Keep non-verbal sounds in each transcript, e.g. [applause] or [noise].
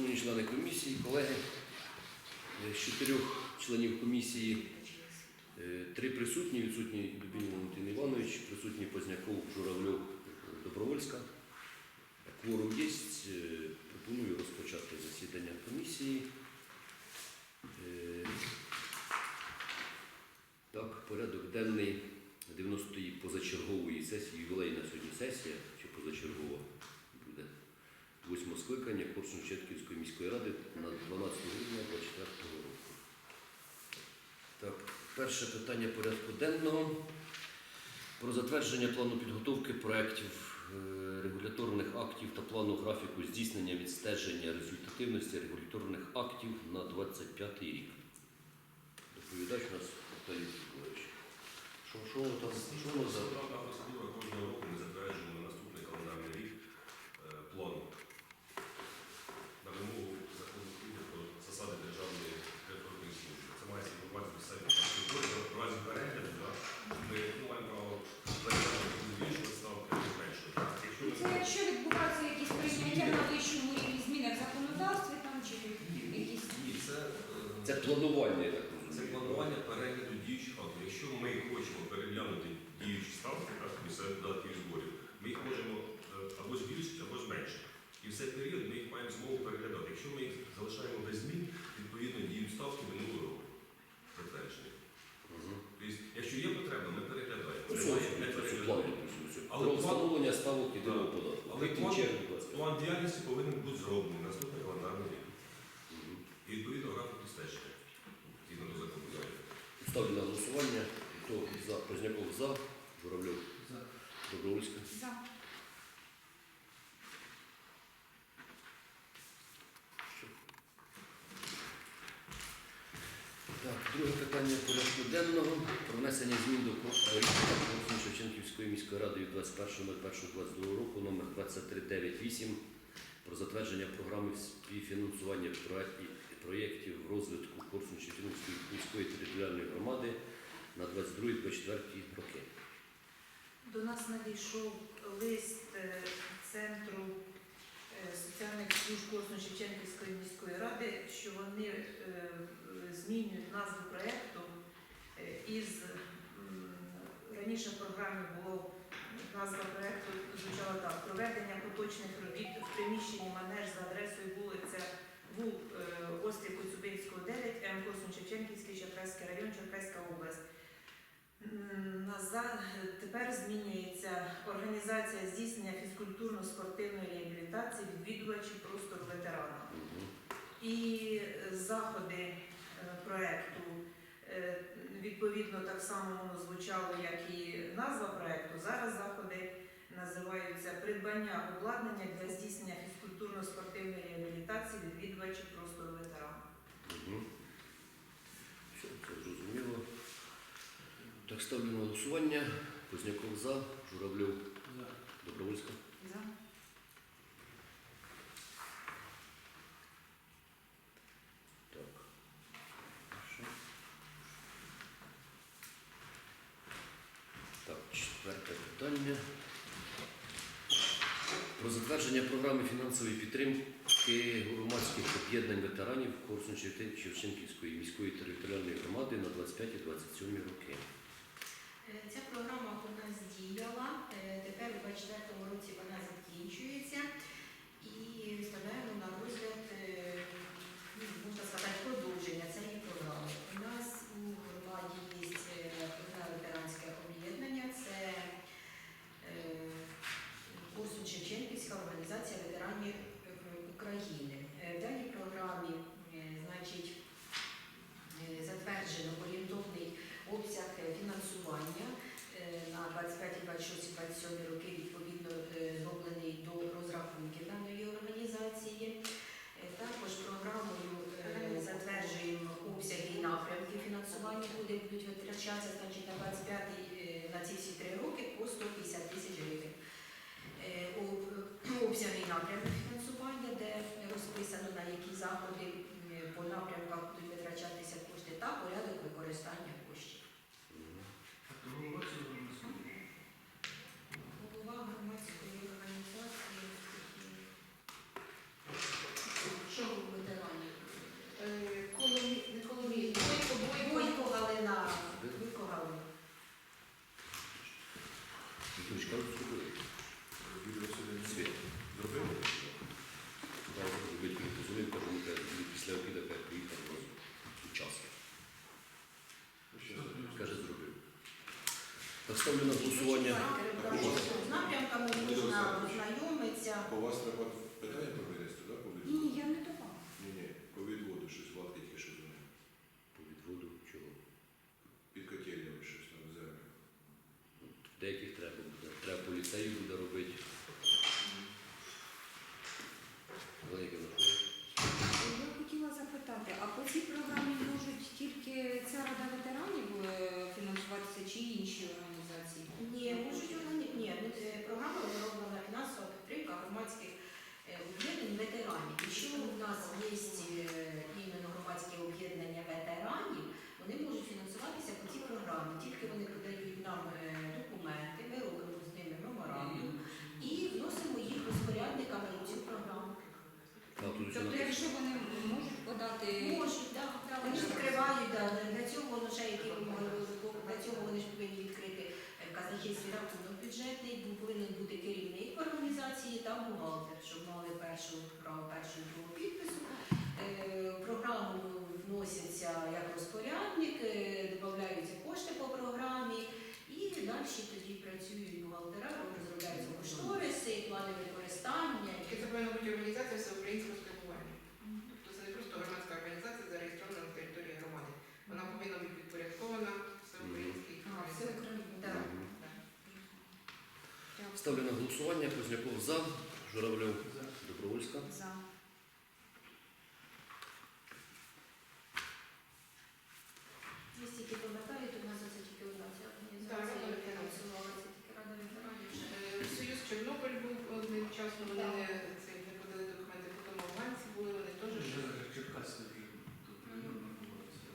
Шановні члени комісії, колеги, е, з чотирьох членів комісії е, три присутні, відсутній Дубінін Валентин Іванович, присутній Позняков, Журавльов, Добровольська. Кворум є. Е, Пропоную розпочати засідання комісії. Е, Так, порядок денний 90-ї позачергової сесії, ювілейна сьогодні сесія, чи позачергова скликання Корсунь-Четківської міської ради на 12 грудня 2024 року. Так, перше питання порядку денного про затвердження плану підготовки проєктів е, регуляторних актів та плану графіку здійснення відстеження результативності регуляторних актів на 25 рік. Доповідач у нас Віталій Сіколович. Що, що воно там, що воно за Державна процедура кожного року ми затверджуємо на наступний календарний рік е, план на вимогу закону України про засади державної рекордної служби. Це мається інформація до сайті структури. В разі перегляду да, ми ну, маємо право переглянути збільшувати ставки або зменшувати. Якщо ми Це якщо відбуваються якісь прийняття на вищому рівні зміни в законодавстві там чи якісь ні, це, е, Це планування, я так розумію. Це планування перегляду діючих актів. Якщо ми хочемо переглянути діючі ставки, так, місцевих додатків і зборів, ми їх можемо е, або збільшити, або зменшити. І в цей період ми їх маємо змогу переглядати. Якщо ми їх залишаємо без змін, відповідно діють ставки минулого року затверджені. Мгм. Тобто, якщо є потреба, ми переглядаємо. Ну, Немає, не це переглядаємо. Але Про план- встановлення ставок єдиного податку. Але план- червня 25. План діяльності повинен бути зроблений наступний календарний рік. Мгм. І відповідно графік стежки. Ставлю на голосування. Хто за Позняков за, Журавльов Добровольська. за. Так, друге питання порядку денного про внесення змін до рішення Шевченківської міської ради від 21.01.22 року номер 2398 про затвердження програми співфінансування проєктів, проєктів розвитку Корсунь-Шевченківської міської територіальної громади на 22-24 роки. До нас надійшов лист е, Центру е, соціальних служб Корсун-Шевченківської міської ради, що вони е, змінюють назву проєкту із раніше в програмі було назва проєкту звучала так: проведення поточних робіт в приміщенні манеж за адресою вулиця Вул е, Острів Коцюбинського 9, М. Корсун-Шевченківський, Черкаський район, Черкаська область. Тепер змінюється організація здійснення фізкультурно-спортивної реабілітації відвідувачів простору ветерана. І е, заходи е, проекту е, відповідно так само воно звучало, як і назва проекту. Зараз заходи називаються придбання обладнання для здійснення фізкультурно-спортивної реабілітації відвідувачів простору ветерана. Мгм. Все, це зрозуміло. Так, ставлю на голосування. Позняков за, Журавльов Добровольська. За. Так. Хорошо. Так, четверте питання. Про затвердження програми фінансової підтримки громадських об'єднань ветеранів корсун Шевченківської міської територіальної громади на 25-27 роки. Е, Ця програма у нас діяла. Е, Тепер у 24 році вона закінчується і вставляємо на розгляд, е, ну, можна сказати, продовження цієї програми. У нас у громаді є е, одне ветеранське об'єднання, це Корсун Шевченківська організація ветеранів е, України. Е, В даній програмі е, значить, е, затверджено орієнтовний обсяг е, фінансування е, на 25, 26, 27 роки відповідно е, зроблений до розрахунків даної організації. Е, Також програмою е, затверджуємо обсяги і напрямки фінансування, куди будуть витрачатися значить, на 25 е, на ці всі три роки по 150 тисяч гривень. Обсягний напрямок Обсяги фінансування, де розписано на які заходи по напрямках будуть витрачатися кошти та порядок використання ставлю на голосування. З напрямками можна ознайомитися. У вас треба питання про винести, так? По Ні, відводу? ні, я не давала. Ні, ні, по відводу щось владки тільки що дзвонив. По відводу чого? Під котельнями щось там землю. Деяких треба буде. Треба по ліцею буде робити. Велике виходить. Я хотіла запитати, а по цій програмі можуть тільки ця рада ветеранів е, фінансуватися чи інші організації? Ні, можуть органі... Ні, ми- е, програма розроблена фінансова підтримка громадських е, об'єднань ветеранів. Якщо у нас є е, іменно громадське об'єднання ветеранів, вони можуть фінансуватися по цій програмі. Тільки вони подають нам е, документи, ми робимо з ними меморандум і вносимо їх розпорядниками у цю програму. А тут ще Тобто, написано. якщо вони можуть подати Можуть, так, так, вони ж відкривають, да, для цього воно ще які вимоги розвитку, для цього вони ж повинні відкрити е, казначейський рахунок бюджетний, бу- повинен бути керівник організації та бухгалтер, щоб мали першу право першого другого підпису. Е, в Програму вносяться як розпорядник, е, додаються кошти по програмі і далі тоді працюють бухгалтера, розробляються кошториси, плани використання. Тільки це повинна бути організація всеукраїнського спілкування. Тобто це не просто громадська організація, зареєстрована на території громади. Вона повинна бути підпорядкована всеукраїнській. Ставлю на голосування. Позняков за. Журавльов. Добровольська. за. Ви стільки пам'ятаєте, у нас це тільки одна ця Так, організація, Рада яка ветеранів. фінансувала, це тільки Рада ветеранів. Е, Союз Чорнобиль був одним часом, вони не, це, не подали документи, потім афганці були, вони теж ж.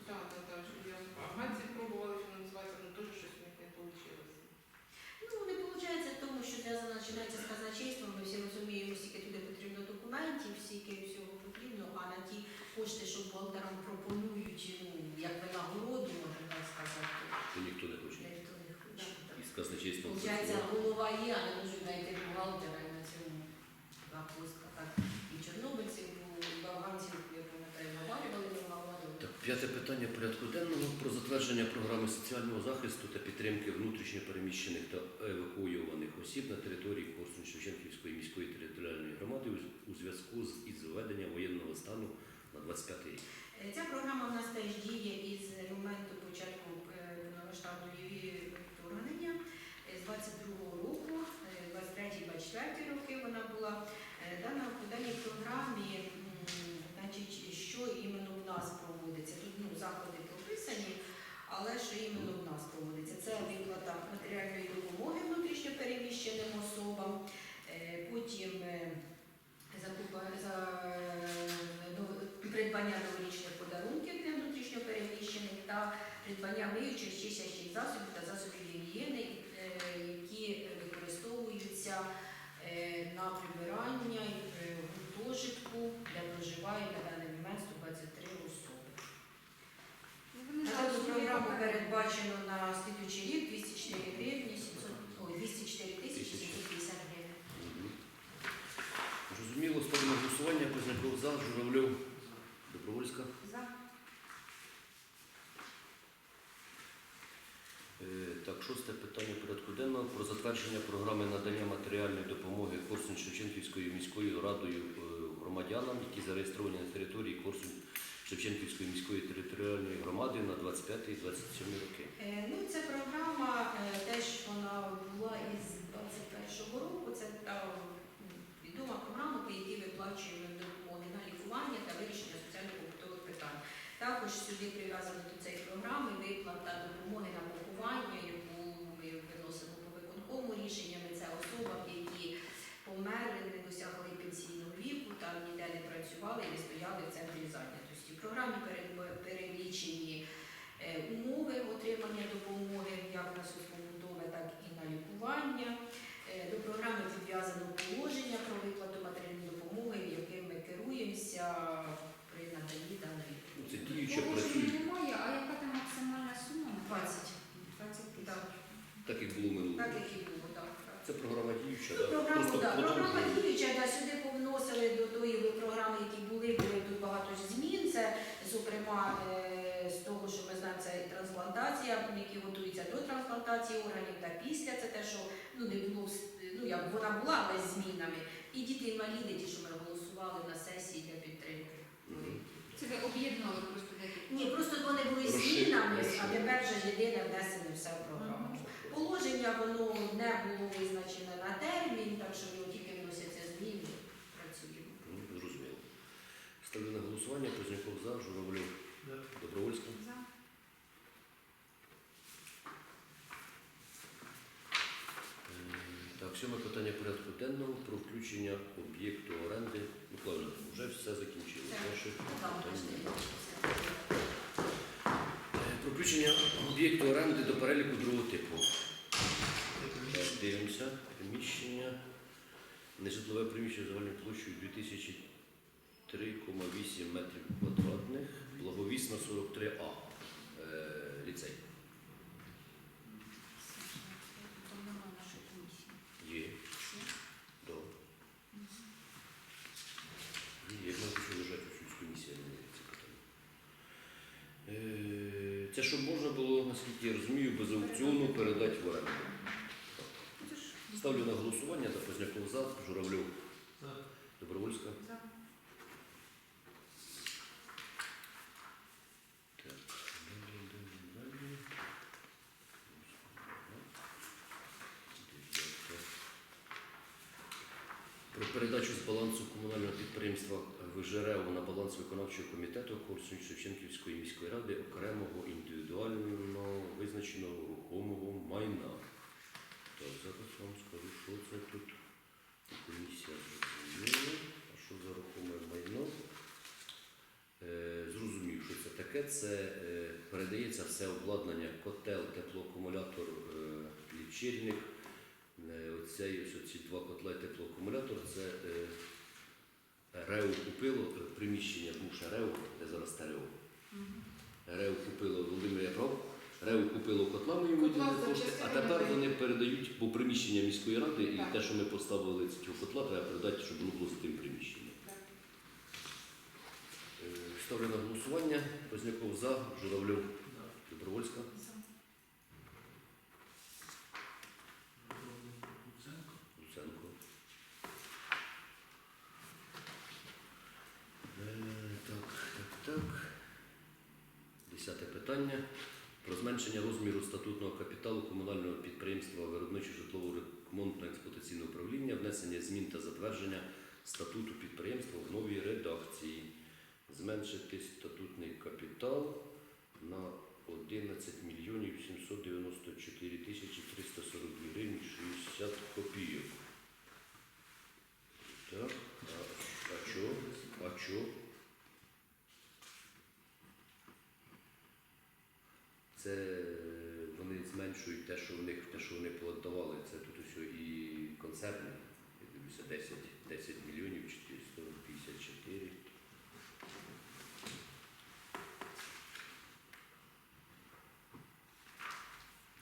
Так, так, так. що я- Афганці пробували фінансуватися, але теж щось у них не вийшло. Ну, не виходить, тому що зв'язано починається з казначейством, ми всі розуміємо, скільки туди потрібно документів, скільки всього потрібно, а на ті кошти, що бухгалтерам пропонують, ну, як винагороду, можна так сказати, То ніхто не хоче. ніхто не казначейством. Получається, голова є, а не можуть знайти бухгалтера і на цьому пустка. Так. І чорнобильців, і афганців, я пам'ятаю, навалювали, не. Так, п'яте питання порядку денного про затвердження програми соціального захисту та підтримки внутрішньо переміщених та евакуйованих осіб на території Корсунь-Шевченківської міської територіальної громади у- зв'язку з із введенням воєнного стану на 25 рік. Е, Ця програма в нас теж діє із моменту початку е, повномасштабної 22 року, е, 23-24 роки вона була. Е, Дана в даній програмі, значить, що іменно в нас проводиться. Тут ну, заходи прописані, але що іменно в нас проводиться. Це виплата матеріальної допомоги внутрішньо переміщеним особам, е, потім закупа за е, придбання новорічних подарунків для внутрішньо переміщених та придбання миючих чистячих засобів та засобів гігієни, використовуються е, на прибирання і при гуртожитку, де проживає на даний момент 123 особи. Ну, вони На зараз таку є програму така- передбачено на слідуючий рік 204 гривні 700, ой, 204 тисячі 750 гривень. Мгм. Зрозуміло, ставлю на голосування. Позняков за. Журавльов. Добровольська. За. Е, Так, шосте питання порядку денного про затвердження програми надання матеріальної допомоги Корсунь Шевченківською міською радою е, громадянам, які зареєстровані на території Корсунь Шевченківської міської територіальної громади на 25-27 роки. Е, Ну, ця програма е, теж вона була із 21-го року. Це та відома програма, по якій виплачуємо допомоги на лікування та вирішення соціально-побутових питань. Також сюди прив'язано до цієї програми виплата допомоги на поховання, по рішеннями. Це особам, які померли, не досягли пенсійного віку, там ніде не працювали і не стояли в центрі зайнятості. В програмі перелічені е, умови отримання допомоги як на соцпобутове, так і на лікування. Е, До програми підв'язано положення про виплату матеріальної допомоги, яким ми керуємося при наданні даної Ну, Це діюча Положення працює, немає, а яка там максимальна сума? 20. 20 тисяч. Так, так як було минулого. так як і було, так. так. Це програма діюча, Ну, так? програму, Просто да, програма діюча, да, сюди повносили до тої програми, які були, були тут багато ж змін. Це, зокрема, е, з того, що ми знаємо, це трансплантація, які готуються до трансплантації. органів та після. Це те, що ну не було вс- ну як вона була, але з змінами. І діти інваліди, ті, що ми голосували на сесії для підтримки. Мгм. Це ви об'єднали просто декілька. Ні, просто вони були змінами, а тепер вже єдине внесено все в програму. Положення воно не було визначене на термін, так що його тільки вносяться зміни, працюємо. Ну, Зрозуміло. Ставлю на голосування. Позняков за, Журавлів, Добровольська. За. Е, Так, сьоме питання порядку денного про включення об'єкту оренди. Миколаївна, вже все закінчили. Так. Ваше Ну. Е, Про включення об'єкту оренди до переліку другого типу. Дивимося. Приміщення. Нежитлове приміщення загальною площею 2003,8 метрів квадратних. Благовісна 43А. Е, Ліцей. Є. Да. Ні, як мене що лежать у цій комісії, а не ці питання. Е, Це щоб можна було, наскільки я розумію, без аукціону передати в оренду. Ставлю на голосування та Позняков за, Журавльов. Добровольська. за. Так, далі. Дев'яте. Про передачу з балансу комунального підприємства ВЖРЕО на баланс виконавчого комітету Корсунь Шевченківської міської ради окремого індивідуально визначеного рухомого майна. Зараз вам скажу, що це тут. Комісія зрозуміла. А що за рухоме майно? Е, зрозумів, що це таке. Це е, передається все обладнання, котел, теплоакумулятор, е, лічильник. Е, оцей, ось ці два котла і теплоакумулятор це РЕУ купило приміщення, бувше РЕУ, де зараз те РЕУ. РЕУ купило Володимир я РЕУ купило котлами йому Котла виділили кошти, а тепер вони передають по приміщення міської ради, і те, що ми поставили цього котла, треба передати, щоб воно було за тим приміщенням. Е, Ставлю на голосування. Позняков за, Журавльов, Добровольська. Луценко. Е, Так, так, так. Десяте питання. Про зменшення розміру статутного капіталу комунального підприємства житлово ремонтно експлуатаційне управління, внесення змін та затвердження статуту підприємства в новій редакції. Зменшити статутний капітал на 11 мільйонів 794 тисячі 342 гривні 60 копійок. Так, а, чо? А чо? Це зменшують те, що в них, те, що вони плантували. Це тут усе і концерни. Я дивлюся, 10, 10 мільйонів 454.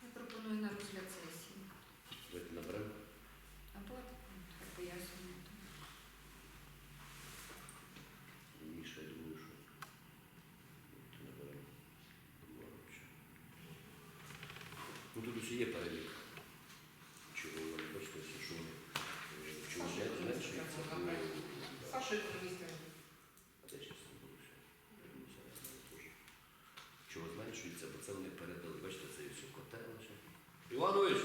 Я пропоную на розгляд сесії. Давайте наберемо. Або так пояснюємо. Міша, я думаю, що давайте наберемо. Івановича. Ну тут є перелік. Чого вони бачите, що вони е, чого зменшується. Саша теж. Чого зменшується, бо це вони передали. Бачите, це все котел. Іванович!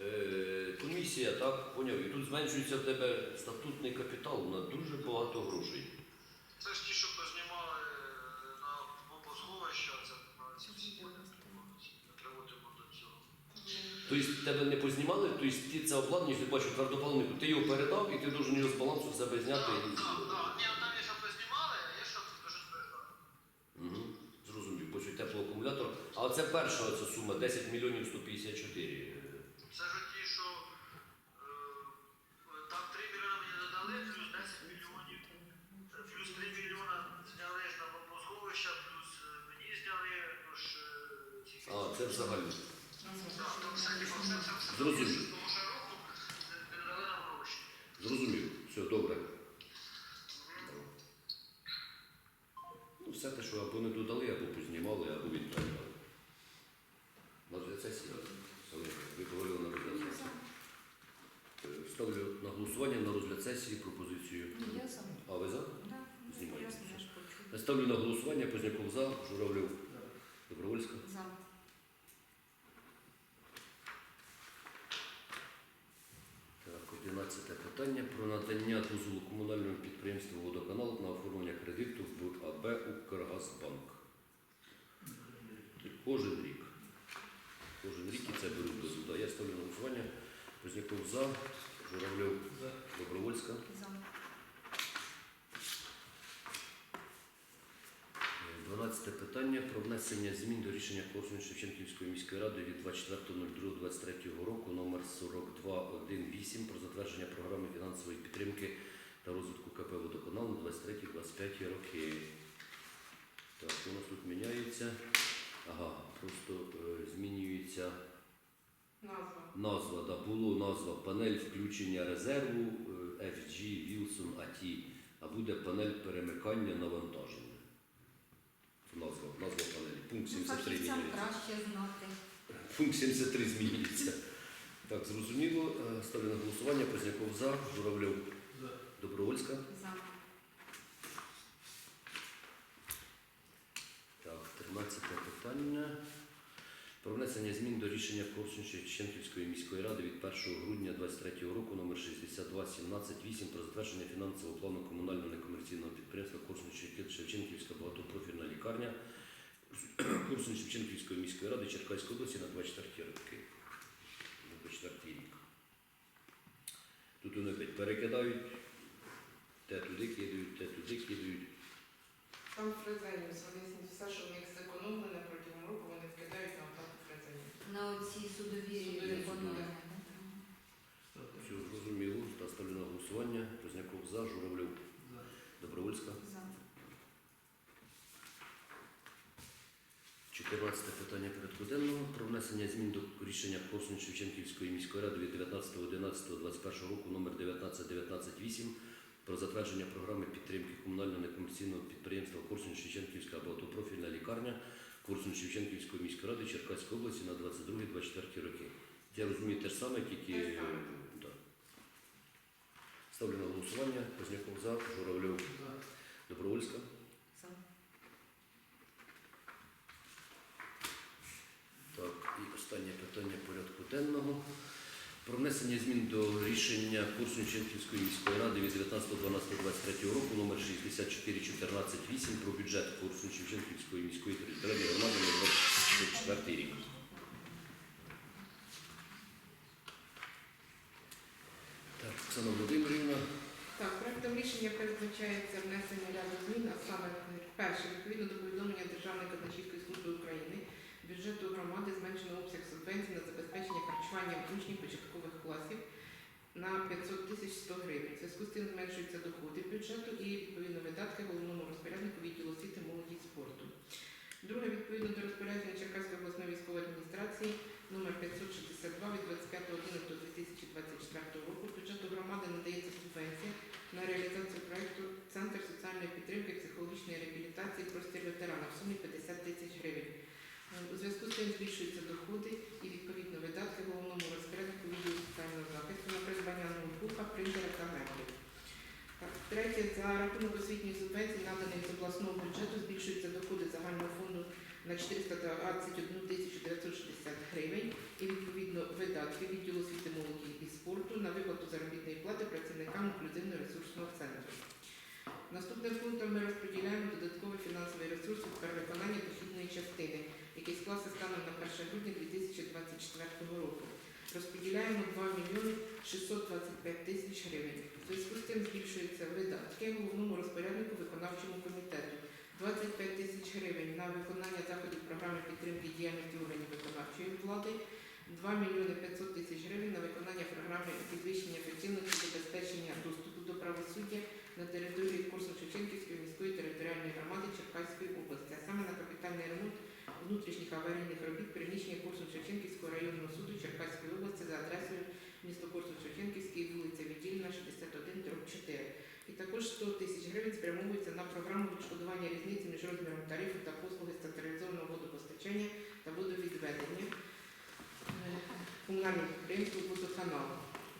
Е, комісія, так, поняв. І тут зменшується в тебе статутний капітал на дуже багато грошей. Це ж Тобто тебе не познімали, тобто ти це обладнання, ти бачиш твердопаливник, ти його передав і ти должен його з балансу в себе зняти. Так, так, так. Ні, там є, що познімали, а є, що передав. Угу. Зрозумів, бо що теплоакумулятор. А це перша сума 10 мільйонів 154. Гроші. Зрозумів. Все, добре. Ну, все те, що або не додали, або познімали, або відправляли. На сесії? Галина, Ви говорили на розгляд сесії. Е, Ставлю на голосування на розгляд сесії пропозицію. Я сам. А ви за? Да. Знімається. Я ставлю на голосування Позняков за, Журавлев, Добровольська. За. Так, 11 питання про надання дозволу комунальному підприємству водоканал на оформлення кредиту в АБ Укргазбанк. Кожен рік. Кожен рік і це беруть. Да, Я ставлю на голосування. Позняков за, Журавльов, Добровольська. За. 12 питання про внесення змін до рішення Корсунь Шевченківської міської ради від 24.02.23 року номер 4218 про затвердження програми фінансової підтримки та розвитку КП «Водоканал» на 23-25 роки. Так, що у нас тут міняється? Ага, просто е, змінюється Назва. назва. Да, було назва панель включення резерву е, FG Wilson AT, а буде панель перемикання навантаження. Назва, назва панелі. Пункт Ну, 73 фахівцям міняється. краще знати. [laughs] Пункт 73 змінюється. Так, зрозуміло. Е, Ставлю на голосування. Позняков за, Журавлев, Добровольська. За. Так, 13 питання. Про внесення змін до рішення Корсунчевченківської міської ради від 1 грудня 2023 року номер 62178 про затвердження фінансового плану комунального некомерційного підприємства Корсунь Шевченківська багатопрофільна лікарня [clears throat] Корсунь Шевченківської міської ради Черкаської області на 24 роки. На 24 рік. Тут вони опять перекидають, те туди кидають, те туди кидають. Там фрезеніус, вони все, що в них зекономлене протягом року, вони вкидають на оплату фрезеніус. На оці судові виконання. Все зрозуміло. Та ставлю на голосування. Позняков за, Журавлев, Добровольська. За. 14 питання порядку денного про внесення змін до рішення Корсунь Шевченківської міської ради від 19.11.21 року номер 19198 про затвердження програми підтримки комунального некомерційного підприємства Корсунь Шевченківська багатопрофільна лікарня Корсунь Шевченківської міської ради Черкаської області на 22-24 роки. Я розумію те ж саме, тільки Те ж саме. да. Ставлю на голосування. Позняков за, Журавлев, Добровольська. За. Так, і останнє питання порядку денного. Про внесення змін до рішення Курсунченківської міської ради від 19.12.23 року номер 64148 про бюджет курсу Курсунченківської міської територіальної громади на 24 рік. Так, Оксана Володимирівна. Так, проектом рішення передбачається внесення ряду змін, а саме перше, відповідно до повідомлення Державної казначейської служби України, бюджету громади зменшено обсяг субвенцій на забезпечення харчування учнів початкових класів на 500 тисяч 100 гривень. Зв'язку з цим зменшуються доходи бюджету і відповідно видатки головному розпоряднику відділу освіти, молоді і спорту. Друге, відповідно до розпорядження Черкаської обласної військової адміністрації номер 562 від 25.11.2024 року бюджету громади надається субвенція на реалізацію проекту Центр соціальної підтримки психологічної реабілітації простір ветерана в сумі 50 тисяч гривень. Е, У зв'язку з цим збільшуються доходи і відповідно видатки головному розпоряднику відділу соціального захисту на придбання ноутбука, принтера та меблів. Третє, за рахунок освітньої субвенції, наданих з обласного бюджету, збільшуються доходи загального фонду на 421 тисячу 960 гривень і відповідно видатки відділу освіти молоді і спорту на виплату заробітної плати працівникам інклюзивно-ресурсного центру. Наступним пунктом ми розподіляємо додатковий фінансовий ресурс від перевиконання дохідної частини, який склався станом на 1 грудня 2024 року. Розподіляємо 2 мільйони 625 тисяч гривень. У зв'язку з цим збільшуються видатки головному розпоряднику виконавчому комітету. 25 тисяч гривень на виконання заходів програми підтримки діяльності органів виконавчої влади, 2 мільйони 500 тисяч гривень на виконання програми підвищення ефективності забезпечення доступу до правосуддя на території Корсун-Шевченківської міської територіальної громади Черкаської області, а саме на капітальний ремонт внутрішніх аварійних робіт приміщення Корсун-Шевченківського районного суду Черкаської області за адресою місто Корсун-Шевченківський, вулиця Віддільна, 61, 4. І також 100 тисяч гривень спрямовується на програму відшкодування різниці між розміром тарифу та послуги з централізованого водопостачання та водовідведення. комунальному підприємству «Водоканал».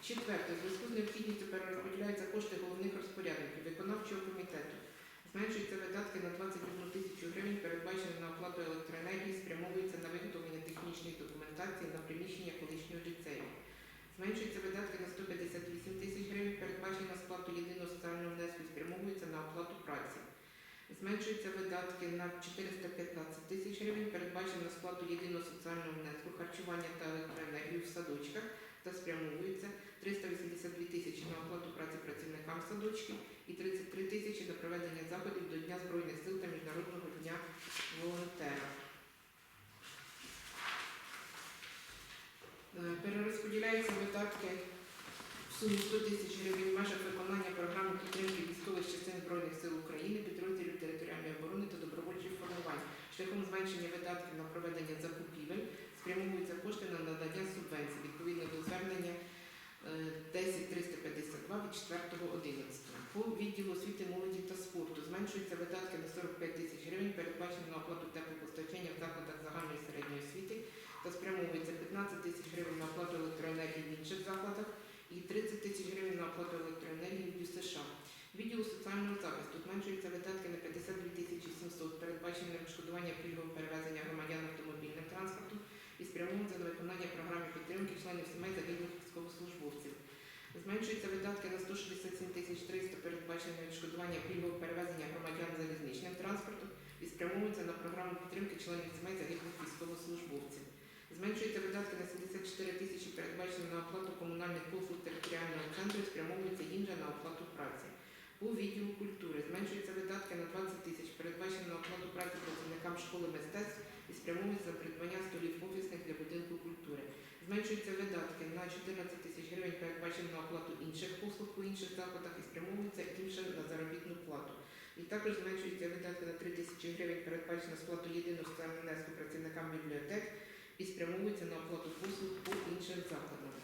Четверте, у зв'язку з необхідністю перерозподіляються кошти головних розпорядників виконавчого комітету. Зменшуються видатки на 21 тисячу гривень, передбачені на оплату електроенергії, спрямовуються на виготовлення технічної документації на приміщення колишнього ліцею. Зменшуються видатки на 158 тисяч гривень, передбачені на сплату єдиного соціального внеску, спрямовуються на оплату праці. Зменшуються видатки на 415 тисяч гривень, передбачені на сплату єдиного соціального внеску, харчування та електроенергію в садочках та спрямовуються 382 тисячі на оплату праці працівникам садочків і 33 тисячі на проведення заходів до Дня Збройних сил та Міжнародного дня волонтера. Перерозподіляються видатки в сумі 100 тисяч гривень в межах виконання програми підтримки військових частин Збройних сил України, підрозділів територіальної оборони та добровольчих формувань. Шляхом зменшення видатків на проведення закупівель спрямовуються кошти на надання субвенцій відповідно до звернення е, 10352 від 4.11. По відділу освіти, молоді та спорту зменшуються видатки на 45 тисяч гривень, передбачені на оплату теплопостачання в закладах загальної середньої освіти та спрямовується 15 тисяч гривень на оплату електроенергії в інших закладах і 30 тисяч гривень на оплату електроенергії в ДЮСШ. Відділу соціального захисту зменшуються видатки на 52 тисячі 700, передбачені на відшкодування пільгового перевезення громадян автомобільним транспортом і спрямовуються на виконання програми підтримки членів сімей загиблих військовослужбовців. Зменшуються видатки на 167 тисяч 300, передбачені на відшкодування пільгового перевезення громадян залізничним транспортом і спрямовуються на програму підтримки членів сімей загиблих військовослужбовців. Зменшуються видатки на 74 тисячі, передбачені на оплату комунальних послуг територіального центру і спрямовуються їм же на оплату праці. У відділу культури зменшуються видатки на 20 тисяч, передбачені на оплату праці працівникам школи мистецтв і спрямовуються за придбання столів офісних для будинку культури. Зменшуються видатки на 14 тисяч гривень, передбачені на оплату інших послуг у інших закладах і спрямовуються інше на заробітну плату. І також зменшуються видатки на 3 тисячі гривень, передбачені на сплату єдиного внеску працівникам бібліотек і спрямовуються на оплату послуг по іншим закладам.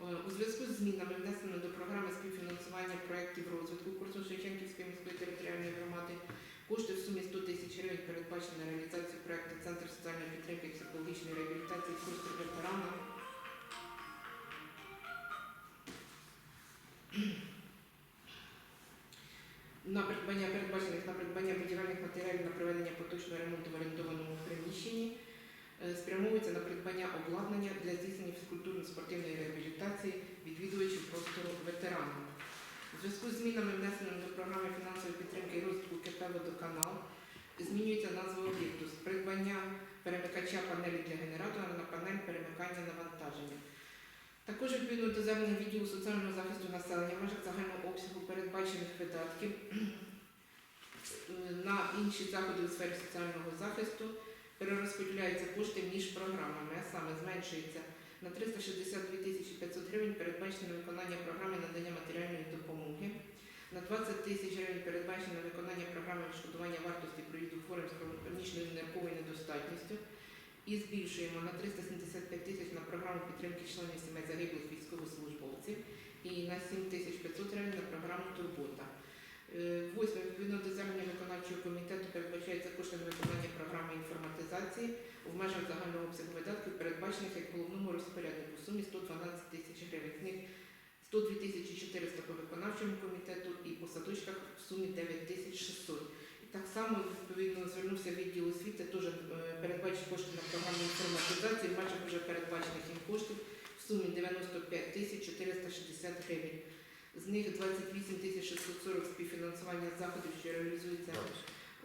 Е, У зв'язку з змінами, внесеними до програми співфінансування проєктів розвитку курсу Шевченківської міської територіальної громади, кошти в сумі 100 тисяч гривень передбачені на реалізацію проєкту Центр соціальної підтримки і психологічної реабілітації курсу ветерана. На придбання передбачених на придбання будівельних матеріалів на проведення поточного ремонту в орендованому приміщенні спрямовується на придбання обладнання для здійснення фізкультурно-спортивної реабілітації відвідувачів простору ветеранів. У зв'язку з змінами, внесеними до програми фінансової підтримки і розвитку КП «Водоканал», змінюється назва об'єкту з придбання перемикача панелі для генератора на панель перемикання навантаження. Також відповідно до звернення відділу соціального захисту населення в межах загального обсягу передбачених видатків е, [clears throat] на інші заходи у сфері соціального захисту перерозподіляються кошти між програмами, а саме зменшується на 362 тисячі 500 гривень передбачено виконання програми надання матеріальної допомоги, на 20 тисяч гривень передбачено виконання програми відшкодування вартості проїзду хворим з хронічною нервовою недостатністю і збільшуємо на 375 тисяч на програму підтримки членів сімей загиблих військовослужбовців і на 7 тисяч 500 гривень на програму Турбота. Е, Восьме, відповідно до звернення виконавчого комітету передбачається кошти на виконання програми інформатизації в межах загального обсягу видатків, передбачених як головному розпоряднику в сумі 112 тисяч гривень. З них 102 тисячі 400 по виконавчому комітету і по садочках в сумі 9 тисяч 600. І так само відповідно звернувся відділ освіти, теж е, передбачить кошти на програму інформатизації в межах вже передбачених їм коштів в сумі 95 тисяч 460 гривень. З них 28 тисяч 640 співфінансування заходів, що реалізуються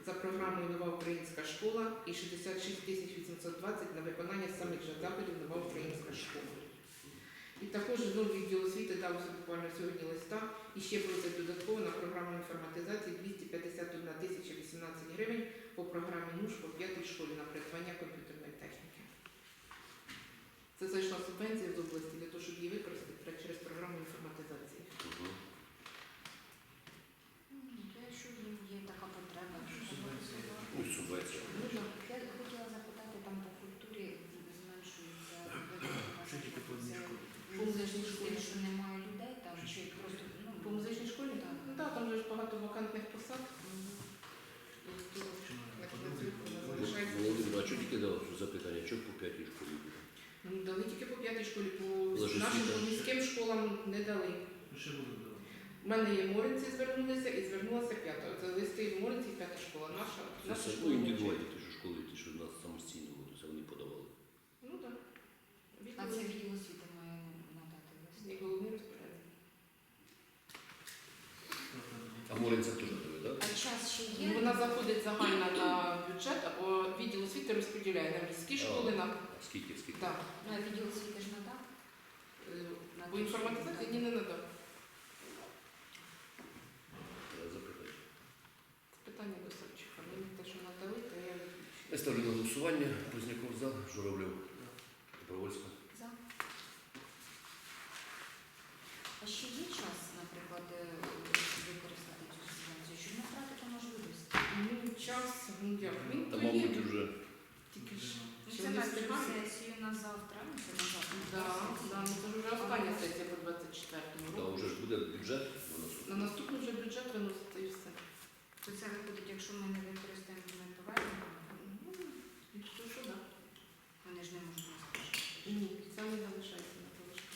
за програмою Нова українська школа і 66 тисяч 820 на виконання самих же заходів Нова українська школа. І також знову відділ освіти дав буквально сьогодні листа і ще просить додатково на програму інформатизації 251 тисяча 18 гривень по програмі НУШ по п'ятій школі на придбання комп'ютерної техніки. Це зайшла субвенція з області для того, щоб її використати через програму інформатизації. Мгм. Якщо є така потреба, Ну, субвенція. Ну, я хотіла запитати, там по культурі зменшується Що тільки по одній школі? по музичній школі, що немає людей там, чи просто ну, По музичній школі? Так. Ну так, там же ж багато вакантних посад. Володимир, а тільки дав запитання, чого по п'ятій школі буде? Ну, дали тільки по п'ятій школі, по нашим світа. по міським школам не дали. Ще буде добре. У мене є моринці, звернулися і звернулася п'ята. Це листи в моринці, п'ята школа. Наша, Це наша все ну, школа. індивідуальні ті, що школи, ті, що в нас самостійно будуть, це вони подавали. Ну так. А це відділ освіти має надати лист. Як головний розпорядник. А Моринця теж дали, так? А час ще є? Ну, Вона заходить загально на бюджет, або відділ освіти розподіляє на міські школи, на скільки, скільки? так. Ну, а відділ освіти ж надав? Е, Бо інформатизації ні не надав. Треба запитати. Це питання до Савчука. Мені те, що надали, то я виключу. Я ставлю на голосування. Позняков за, Журавлев, Добровольська. За. А ще є час, наприклад, е, використати цю субвенцію, щоб не втратити можливість? Ну, час, ну як, він Та, то є, мабуть, вже тільки ж. Ну, Чи це вони на встигають? сесію на завтра, ну, це на завтра. Да, да, ну це вже остання сесія по 24-му та, року. вже ж буде бюджет на На наступний. наступний вже бюджет виноситься і все. То це виходить, якщо ми не використаємо, то ми повернемо. Ну, то що да. Вони ж не можуть нас залишити. Ні, це не залишається на залишку.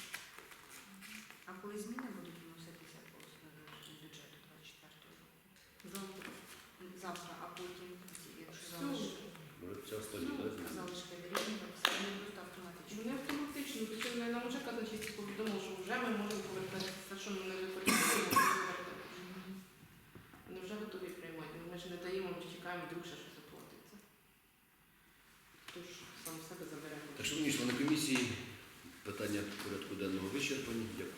А коли зміни будуть вноситися по основі бюджету 24 року? Завтра. Завтра, а потім, якщо Всю. залишити Може, ця остання, Ну, так? зміни? залишки вирівнювати, це не просто автоматично. Вони автоматично, причому нам вже казначейство повідомило, що вже ми можемо повертати все, що ми не використовуємо, ми можемо повертати. Вони вже готові приймати. Ну, Ми ж не даємо, ми ж чекаємо, вдруг ще щось оплатиться. Тож сам себе заберемо. Так, шановні члени комісії, питання порядку денного вичерпані. Дякую.